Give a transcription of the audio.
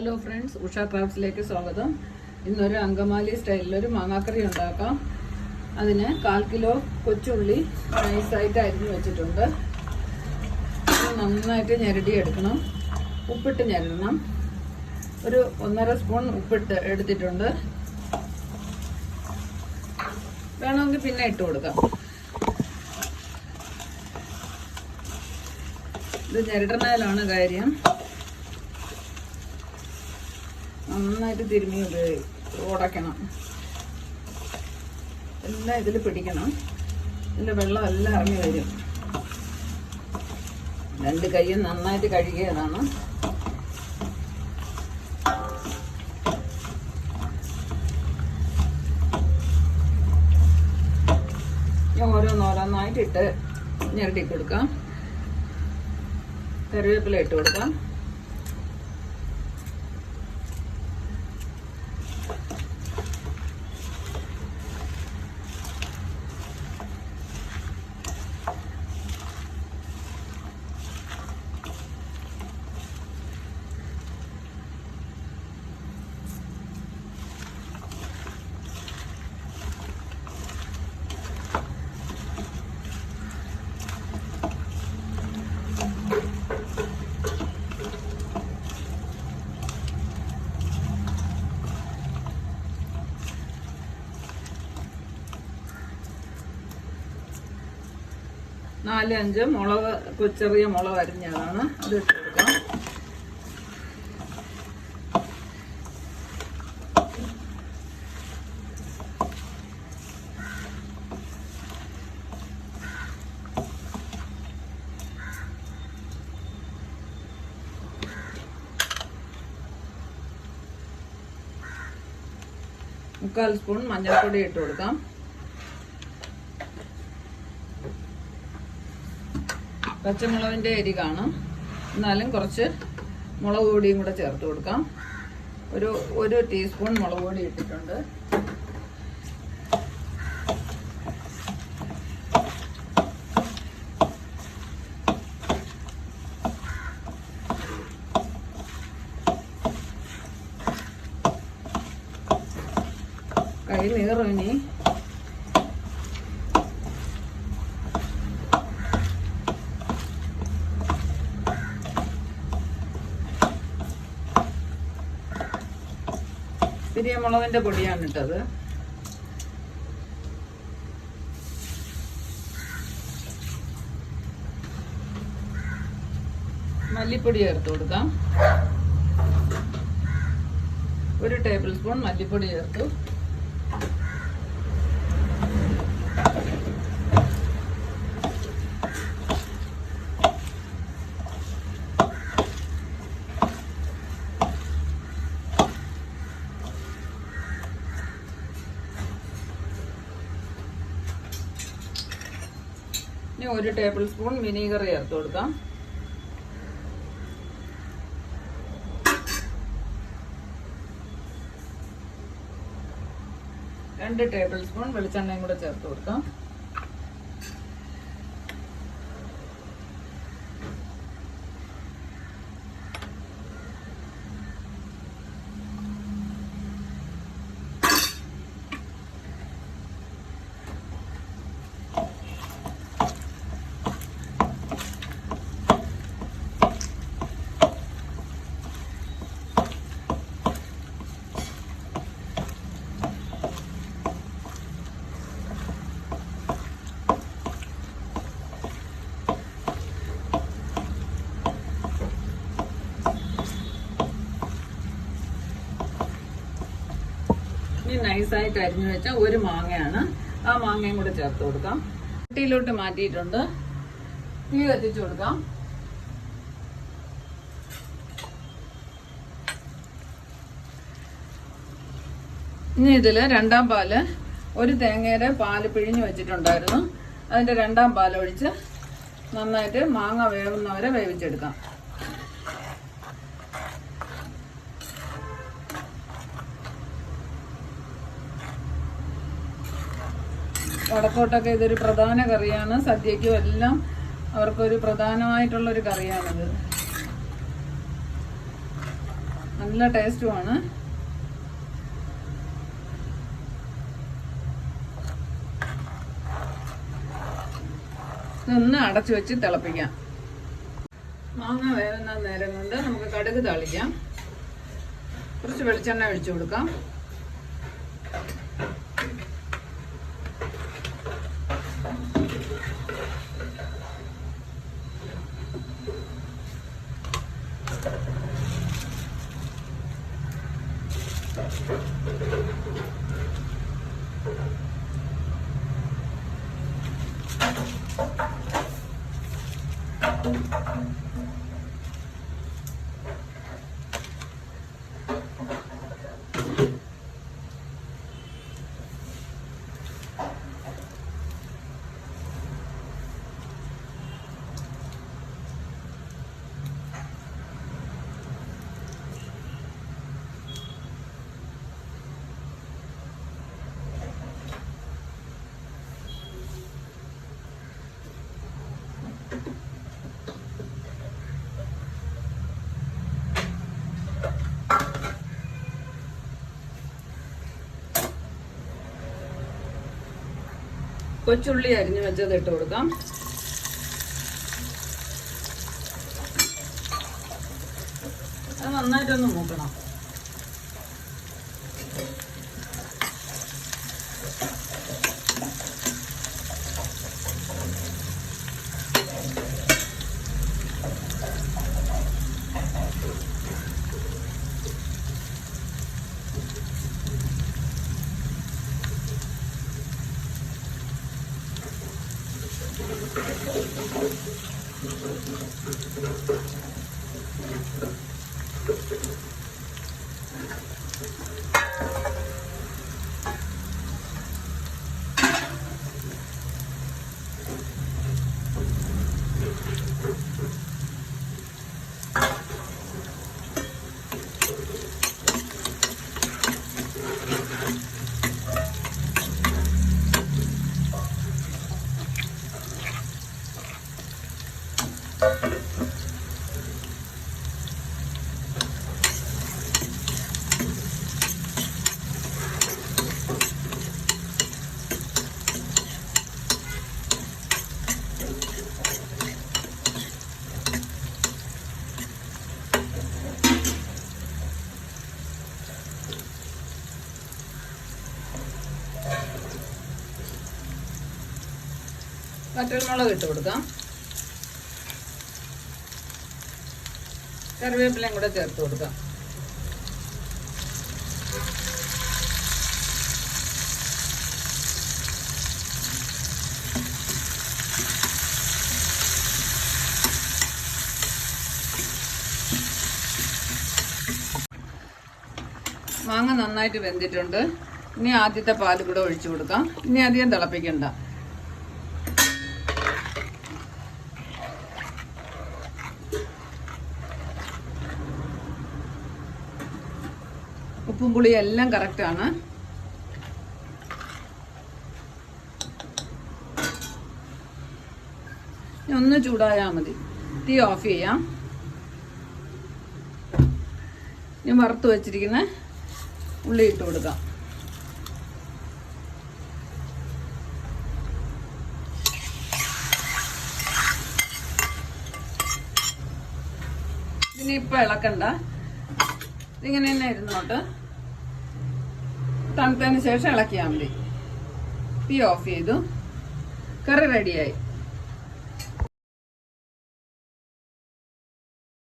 Hello friends Usha ക്രാഫ്റ്റ്സിലേക്ക് സ്വാഗതം. ഇന്നൊരു അങ്കമാലി സ്റ്റൈലിൽ സ്റ്റൈലിലൊരു മാങ്ങാക്കറി ഉണ്ടാക്കാം. അതിന് കാൽ കിലോ കൊച്ചുള്ളി നൈസായിട്ട് അരിഞ്ഞു വെച്ചിട്ടുണ്ട് നന്നായിട്ട് ഞെരടി എടുക്കണം ഉപ്പിട്ട് ഞെരടണം ഒരു ഒന്നര സ്പൂൺ ഉപ്പിട്ട് എടുത്തിട്ടുണ്ട്. വേണമെങ്കിൽ പിന്നെ ഇട്ട് കൊടുക്കാം. ഇത് ഞെരടണതിലാണ് കാര്യം. നന്നായിട്ട് തിരുമ്മി ഉപയോഗി ഉടയ്ക്കണം. എല്ലാം ഇതിൽ പിടിക്കണം. ഇതിന്റെ വെള്ളം എല്ലാം ഇറങ്ങി വരും. രണ്ട് കൈയും നന്നായിട്ട് കഴുകിയതാണ്. ഓരോന്നോരോന്നായിട്ട് ഞെരട്ടി കൊടുക്കാം. കറിവേപ്പില ഇട്ട് കൊടുക്കാം. നാല് അഞ്ച് മുളക് കൊച്ചെറിയ ചെറിയ മുളക് അരിഞ്ഞതാണ്. അത് ഇട്ട് കൊടുക്കാം. മുക്കാൽ സ്പൂൺ മഞ്ഞൾപ്പൊടി ഇട്ട് കൊടുക്കാം. പച്ചമുളകിന്റെ എരി കാണും. എന്നാലും കുറച്ച് മുളക് പൊടിയും കൂടെ ചേർത്ത് കൊടുക്കാം. ഒരു ഒരു ടീസ്പൂൺ മുളക് പൊടി ഇട്ടിട്ടുണ്ട്. കൈ നീറും ഇനി പിരിയമുളകിന്റെ പൊടിയാണ് ഇട്ടത്. മല്ലിപ്പൊടി ചേർത്ത് കൊടുക്കാം. ഒരു ടേബിൾ സ്പൂൺ മല്ലിപ്പൊടി ചേർത്തു. ഒരു ടേബിൾ സ്പൂൺ വിനീഗർ ചേർത്ത് കൊടുക്കാം. രണ്ട് ടേബിൾ സ്പൂൺ വെളിച്ചെണ്ണയും കൂടെ ചേർത്ത് കൊടുക്കാം. നൈസായിട്ട് അരിഞ്ഞു വെച്ച ഒരു മാങ്ങയാണ്. ആ മാങ്ങയും കൂടെ ചേർത്ത് കൊടുക്കാം. ചട്ടിയിലോട്ട് മാറ്റിയിട്ടുണ്ട്. തീ കത്തിച്ചു കൊടുക്കാം. ഇനി ഇതിൽ രണ്ടാം പാൽ ഒരു തേങ്ങയുടെ പാൽ പിഴിഞ്ഞു വെച്ചിട്ടുണ്ടായിരുന്നു. അതിന്റെ രണ്ടാം പാലൊഴിച്ച് നന്നായിട്ട് മാങ്ങ വേവുന്നവരെ വേവിച്ചെടുക്കാം. വടക്കോട്ടൊക്കെ ഇതൊരു പ്രധാന കറിയാണ്. സദ്യക്കും എല്ലാം അവർക്കൊരു പ്രധാനമായിട്ടുള്ളൊരു കറിയാണിത്. നല്ല ടേസ്റ്റുമാണ്. ഇതൊന്ന് അടച്ചു വെച്ച് തിളപ്പിക്കാം. മാങ്ങ വേവുന്ന നേരം കൊണ്ട് നമുക്ക് കടുക് തളിക്കാം. കുറച്ച് വെളിച്ചെണ്ണ ഒഴിച്ചു കൊടുക്കാം. കൊച്ചുള്ളി അരിഞ്ഞു വെച്ചത് ഇട്ട് കൊടുക്കാം. അത് നന്നായിട്ടൊന്ന് മൂക്കണം. Thank you. വറ്റൽമുളക് ഇട്ട് കൊടുക്കാം. കറിവേപ്പിലയും കൂടെ ചേർത്ത് കൊടുക്കാം. മാങ്ങ നന്നായിട്ട് വെന്തിട്ടുണ്ട്. ഇനി ആദ്യത്തെ പാൽ കൂടെ ഒഴിച്ചു കൊടുക്കാം. ഇനി അധികം തിളപ്പിക്കണ്ട. ഉപ്പും പുളിയും എല്ലാം കറക്റ്റാണ് ഇനി ഒന്ന് ചൂടായാൽ മതി. തീ ഓഫ് ചെയ്യാം. ഞാൻ വറുത്ത് വെച്ചിരിക്കുന്ന ഉള്ളി ഇട്ട് കൊടുക്കാം. ഇതിനെ ഇപ്പം ഇളക്കണ്ട. ഇതിങ്ങനെ തന്നെ ഇരുന്നോട്ട്. തണുത്തതിന് ശേഷം ഇളക്കിയാൽ മതി. തീ ഓഫ് ചെയ്തു. കറി റെഡിയായി